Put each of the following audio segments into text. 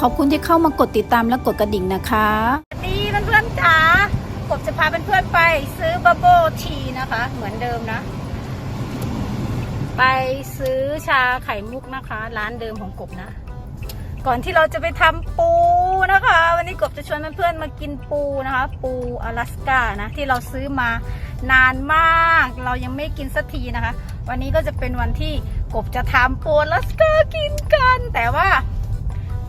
ขอบคุณที่เข้ามากดติดตามและกดกระดิ่งนะคะสวัสดีเพื่อนๆจ๋ากบจะพาเพื่อนๆไปซื้อบับเบิลทีนะคะ เหมือนเดิมนะ ไปซื้อชาไข่มุกนะคะ ร้านเดิมของกบนะ ก่อนที่เราจะไปทำปูนะคะ วันนี้กบจะชวนเพื่อนๆมากินปูนะคะ ปูอลาสก้านะที่เราซื้อมานานมาก เรายังไม่กินสักทีนะคะ วันนี้ก็จะเป็นวันที่กบจะทำปูอลาสก้ากินกัน แต่ว่า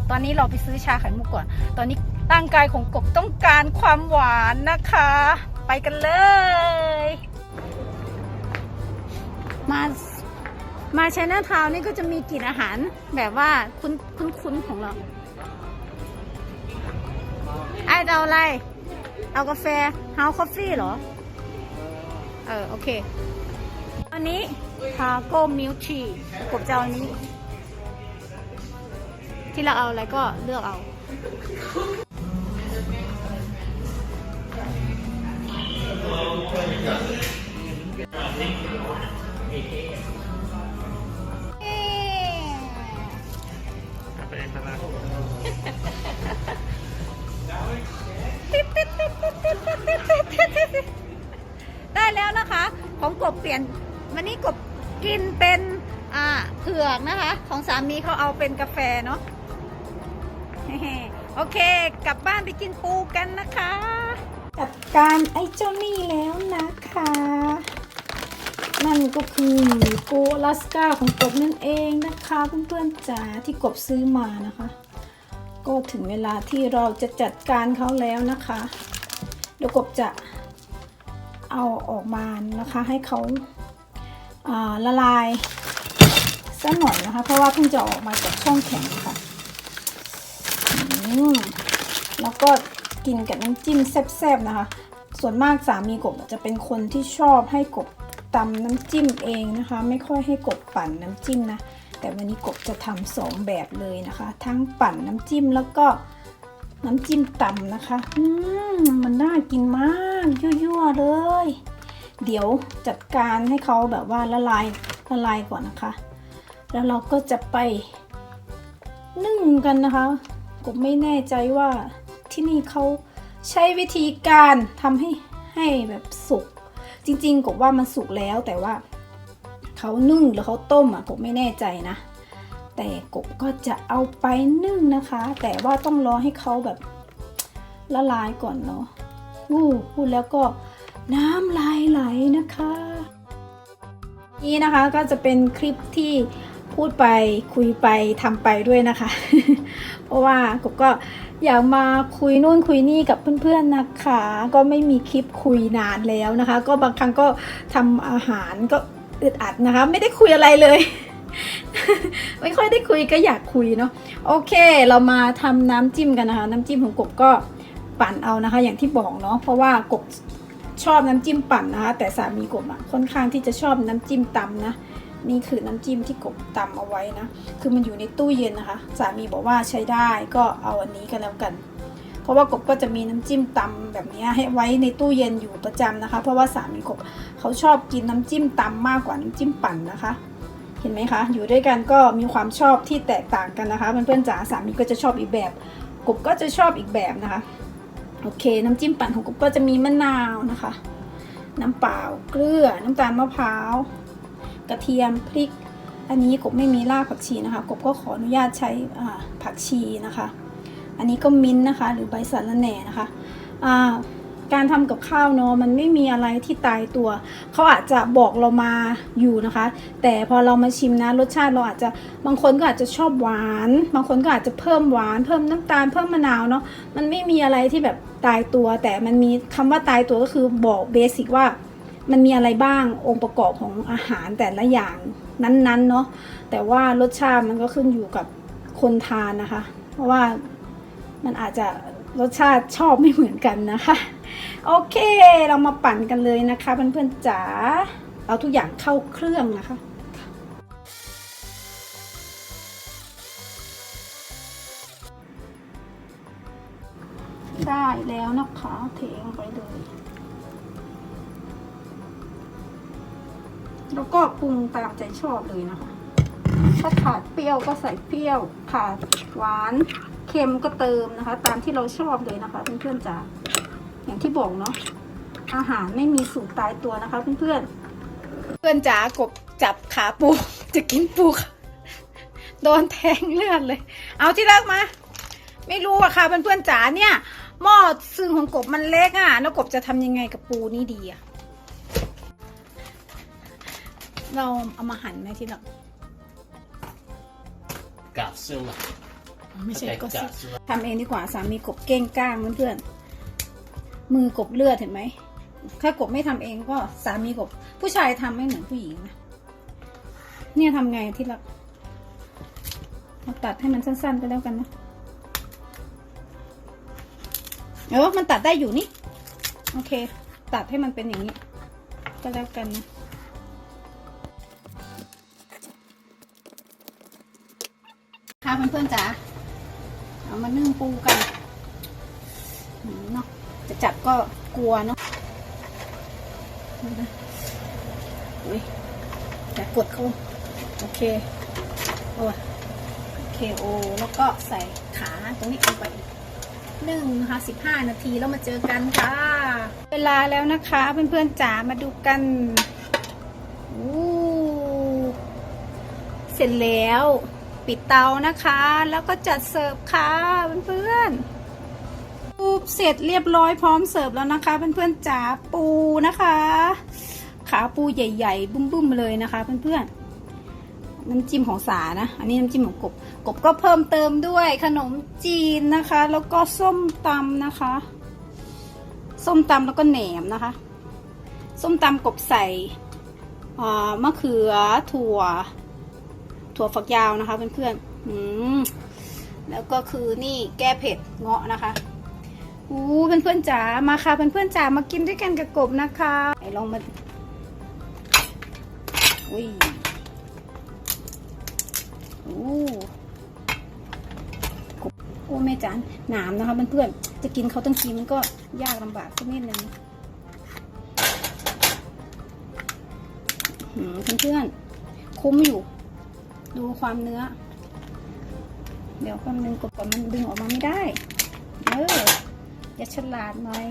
ตอนนี้เราไปซื้อชาไข่มุกก่อน ตอนนี้ร่างกายของกบต้องการความหวานนะคะ ไปกันเลย มามาชนะทาวนี่ก็จะมีกลิ่นอาหารแบบว่าคุ้นคุ้นคุ้นของเราไอ้จะเอาอะไร เอากาแฟเฮาคอฟฟี่เหรอ เออ โอเค อันนี้ทาโก้มิลชีกบจะเอาอันนี้ ที่เราเอาอะไรก็เลือกเอา ได้แล้วนะคะ ของกบเปลี่ยนวันนี้กบกินเป็นอ่าเผือกนะคะ ของสามีเขาเอาเป็นกาแฟเนาะ โอเค กลับบ้านไปกินปูกันนะคะจัดการไอ้เจ้านี่แล้วนะคะ นั่นก็คือปูอลาสก้าของกบนั่นเองนะคะเพื่อนๆจ๋าที่กบซื้อมานะคะ ก็ถึงเวลาที่เราจะจัดการเขาแล้วนะคะเดี๋ยวกบจะเอาออกมานะคะ ให้เขาาละลายสักหน่อยนะคะ เพราะว่าเพิ่งจะออกมาจากช่องแข็งค่ะ แล้วก็กินกับน้ำจิ้มแซ่บๆนะคะ ส่วนมากสามีกบจะเป็นคนที่ชอบให้กบตำน้ำจิ้มเองนะคะ ไม่ค่อยให้กบปั่นน้ำจิ้มนะ แต่วันนี้กบจะทำสองแบบเลยนะคะ ทั้งปั่นน้ำจิ้มแล้วก็น้ำจิ้มตำนะคะอืมมันน่ากินมากยั่วๆเลย เดี๋ยวจัดการให้เขาแบบว่าละลายละลายก่อนนะคะ แล้วเราก็จะไปนึ่งกันนะคะ กบไม่แน่ใจว่าที่นี่เขาใช้วิธีการทำให้ให้แบบสุก จริงๆกบว่ามันสุกแล้วแต่ว่าเขานึ่งหรือเขาต้มอะกบไม่แน่ใจนะ แต่กบก็จะเอาไปนึ่งนะคะ แต่ว่าต้องรอให้เขาแบบละลายก่อนเนาะอู้พูดแล้วก็น้ำลายไหลนะคะ นี่นะคะก็จะเป็นคลิปที่ พูดไปคุยไปทำไปด้วยนะคะ เพราะว่ากบก็อยากมาคุยนู่นคุยนี่กับเพื่อนๆนะคะ ก็ไม่มีคลิปคุยนานแล้วนะคะ ก็บางครั้งก็ทำอาหารก็อึดอัดนะคะ ไม่ได้คุยอะไรเลย ไม่ค่อยได้คุยก็อยากคุยเนาะโอเค เรามาทำน้ำจิ้มกันนะคะ น้ำจิ้มของกบก็ปั่นเอานะคะ อย่างที่บอกเนาะเพราะว่ากบชอบน้ำจิ้มปั่นนะคะ แต่สามีกบอะค่อนข้างที่จะชอบน้ำจิ้มตำนะ นี่คือน้ำจิ้มที่กบตำเอาไว้นะ คือมันอยู่ในตู้เย็นนะคะ สามีบอกว่าใช้ได้ก็เอาอันนี้กันแล้วกัน เพราะว่ากบก็จะมีน้ำจิ้มตำแบบนี้ให้ไว้ในตู้เย็นอยู่ประจำนะคะ เพราะว่าสามีกบเขาชอบกินน้ำจิ้มตำมากกว่าน้ำจิ้มปั่นนะคะ เห็นไหมคะ อยู่ด้วยกันก็มีความชอบที่แตกต่างกันนะคะ เพื่อนๆจ๋าสามีก็จะชอบอีกแบบ กบก็จะชอบอีกแบบนะคะ โอเค น้ำจิ้มปั่นของกบก็จะมีมะนาวนะคะ น้ำเปล่าเกลือน้ำตาลมะพร้าว กระเทียมพริก อันนี้กบไม่มีรากผักชีนะคะ กบก็ขออนุญาตใช้ผักชีนะคะ อันนี้ก็มิ้นท์นะคะ หรือใบสะระแหน่นะคะอ่าการทำกับข้าวเนาะมันไม่มีอะไรที่ตายตัว เขาอาจจะบอกเรามาอยู่นะคะ แต่พอเรามาชิมนะรสชาติเราอาจจะบางคนก็อาจจะชอบหวาน บางคนก็อาจจะเพิ่มหวาน เพิ่มน้ำตาลเพิ่มมะนาวเนาะมันไม่มีอะไรที่แบบตายตัว แต่มันมีคำว่าตายตัวก็คือบอกเบสิกว่า มันมีอะไรบ้างองค์ประกอบของอาหารแต่ละอย่างนั้นๆเนาะแต่ว่ารสชาติมันก็ขึ้นอยู่กับคนทานนะคะ เพราะว่ามันอาจจะรสชาติชอบไม่เหมือนกันนะคะ โอเคเรามาปั่นกันเลยนะคะเพื่อนๆจ๋าเอาทุกอย่างเข้าเครื่องนะคะได้แล้วนะคะเทลงไปเลย แล้วก็ปรุงตามใจชอบเลยนะคะถ้าขาดเปรี้ยวก็ใส่เปรี้ยว ขาดหวานเค็มก็เติมนะคะ ตามที่เราชอบเลยนะคะเพื่อนๆจ๋าอย่างที่บอกเนาะอาหารไม่มีสูตรตายตัวนะคะเพื่อนๆเพื่อนจ๋ากบจับขาปูจะกินปูโดนแทงเลือดเลย เอาที่รักมา ไม่รู้อะค่ะเพื่อนๆจ๋าเนี่ยหม้อซึ่งของกบมันเล็กอะแล้วกบจะทำยังไงกับปูนี่ดีอะ เราเอามาหั่นไหมที่รักกาบซึ่งอะไม่ใช่ก็กาสิบซึ่งทำเองดีกว่าสามีกบเก้งก้างเพื่อนๆมือกบเลือดเห็นไหมถ้ากบไม่ทำเองก็สามีกบ ผู้ชายทำไม่เหมือนผู้หญิงนะเนี่ยทำไงที่รักเราตัดให้มันสั้นๆไปแล้วกันนะเออมันตัดได้อยู่นี่ โอเค ตัดให้มันเป็นอย่างนี้ ก็แล้วกันนะ ค่ะเพื่อนๆจ๋าเอามานึ่งปูกันเนาะจะจับก็กลัวเนาะอุ้ยแต่กดเข้าโอเคโอ้โอเคโอแล้วก็ใส่ขาตรงนี้ลงไปอีกหนึ่งนะคะสิบห้านาทีแล้วมาเจอกันค่ะ เวลาแล้วนะคะเพื่อนๆจ๋ามาดูกันอู้เสร็จแล้ว ปิดเตานะคะ แล้วก็จัดเสิร์ฟค่ะเพื่อนๆปูเสร็จเรียบร้อยพร้อมเสิร์ฟแล้วนะคะเพื่อนๆจ๋าปูนะคะ ขาปูใหญ่ ๆ บุ้มๆเลยนะคะเพื่อนๆน้ำจิ้มของสานะ อันนี้น้ำจิ้มของกบ กบก็เพิ่มเติมด้วยขนมจีนนะคะ แล้วก็ส้มตำนะคะ ส้มตำแล้วก็แหนมนะคะ ส้มตำกบใส่อ่ามะเขือถั่ว ถั่วฝักยาวนะคะเพื่อนๆอืมแล้วก็คือนี่แก้เผ็ดเงาะนะคะอู้เพื่อนๆจ๋ามาค่ะเพื่อนๆจ๋ามากินด้วยกันกับกบนะคะไหนลองมาอุ้ยอู้กบโอ้แม่จานหนามนะคะเพื่อนๆจะกินเขาตั้งทีมันก็ยากลำบากสักนิดนึงอืมเพื่อนๆคุ้มอยู่ ดูความเนื้อ เดี๋ยวความนึงกดก่อนมันดึงออกมาไม่ได้ เอออย่าฉลาดหน่อย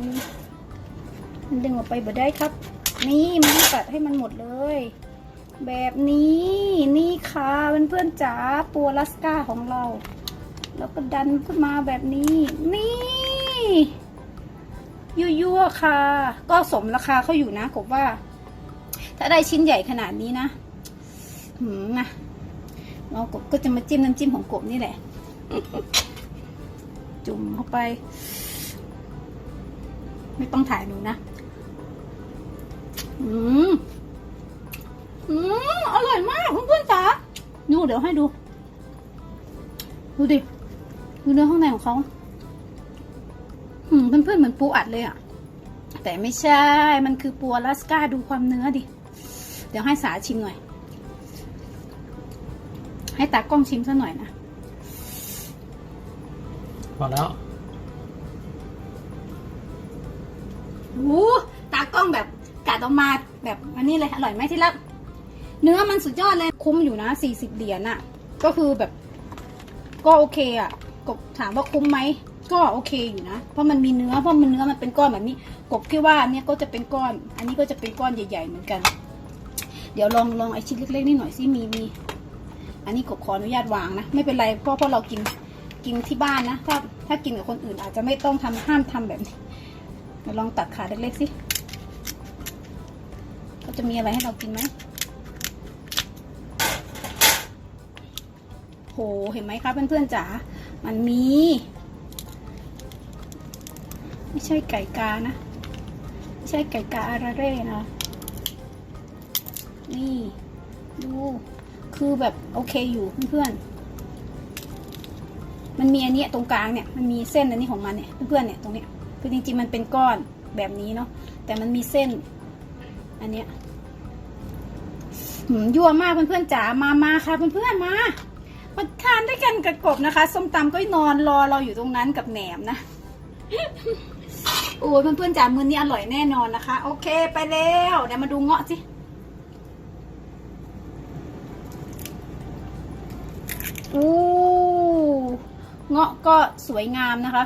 มันดึงออกไปบ่ได้ครับ นี่มันตัดให้มันหมดเลย แบบนี้นี่ค่ะเพื่อนๆจ๋าปูอลาสก้าของเรา แล้วก็ดันขึ้นมาแบบนี้ นี่ยั่วๆค่ะ ก็สมราคาเขาอยู่นะกบว่า ถ้าได้ชิ้นใหญ่ขนาดนี้นะหืมนะ เรากบก็จะมาจิ้มน้ำจิ้มของกบนี่แหละ จุ่มเข้าไป ไม่ต้องถ่ายหนูนะ อืมอืมอร่อยมากเพื่อนๆจ๋าดูเดี๋ยวให้ดู ดูดิ ดูเนื้อข้างในของเขาอืมเพื่อนๆเหมือนปูอัดเลยอะแต่ไม่ใช่ มันคือปูอลาสก้าดูความเนื้อดิ เดี๋ยวให้สาชิมหน่อย ให้ตากล้องชิมซะหน่อยนะพอแล้วโอ้ตากล้องแบบกัดออกมาแบบอันนี้เลยอร่อยไหมที่รักเนื้อมันสุดยอดเลยคุ้มอยู่นะสี่สิบเหรียญอะก็คือแบบ ก็โอเคอะกบถามว่าคุ้มไหมก็โอเคอยู่นะ เพราะมันมีเนื้อเพราะมันเนื้อมันเป็นก้อนแบบนี้ กบคิดว่าอันเนี่ยก็จะเป็นก้อน อันนี้ก็จะเป็นก้อนใหญ่ๆเหมือนกัน เดี๋ยวลองลองไอชิ้นเล็กๆนี่หน่อยสิมีมี อันนี้กบขออนุญาตวางนะ ไม่เป็นไรเพราะเพราะเรากินกินที่บ้านนะ ถ้าถ้ากินกับคนอื่นอาจจะไม่ต้องทำห้ามทำแบบนี้เดี๋ยวลองตัดขาเล็กๆสิก็จะมีอะไรให้เรากินไหมโหเห็นไหมคะเพื่อนๆจ๋ามันมี ไม่ใช่ไก่กานะ ไม่ใช่ไก่กาอาราเร่นะ นี่ ดู คือแบบโอเคอยู่เพื่อนๆมันมีอันนี้ตรงกลางเนี่ยมันมีเส้นอันนี้ของมันเนี่ยเพื่อนๆเนี่ยตรงเนี้ยคือจริงๆมันเป็นก้อนแบบนี้เนาะแต่มันมีเส้น อันเนี้ยหืมยั่วมากเพื่อนๆจ๋ามามาค่ะเพื่อนๆมามาทานด้วยกันกับกบนะคะส้มตำก็นอนรอเราอยู่ตรงนั้นกับแหนมนะโอ้ยเพื่อนๆจ๋ามื้อนี้อร่อยแน่นอนนะคะ โอเคไปแล้วเดี๋ยวมาดูเงาะสิ อู้เงาะก็สวยงามนะคะ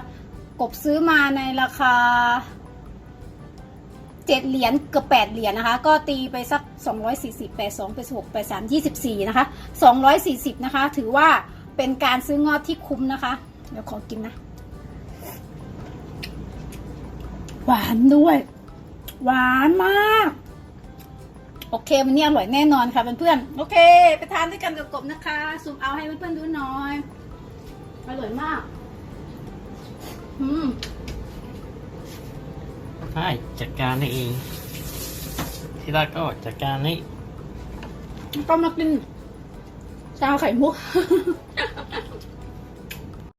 กบซื้อมาในราคาเจ็ดเหรียญเกือบแปดเหรียญนะคะ ก็ตีไปสักสองร้อยสี่สิบแปดสองไปหกไปสามยี่สิบสี่นะคะสองร้อยสี่สิบนะคะ ถือว่าเป็นการซื้อเงาะที่คุ้มนะคะ เดี๋ยวขอกินนะ หวานด้วย หวานมาก โอเควันนี้อร่อยแน่นอนค่ะเพื่อนๆโอเค ไปทานด้วยกันกับกบนะคะซูมเอาให้เพื่อนๆดูหน่อยอร่อยมากอืมใช่จัดการให้เอง ที่รักก็จัดการให้ก็มากินชาไข่มุก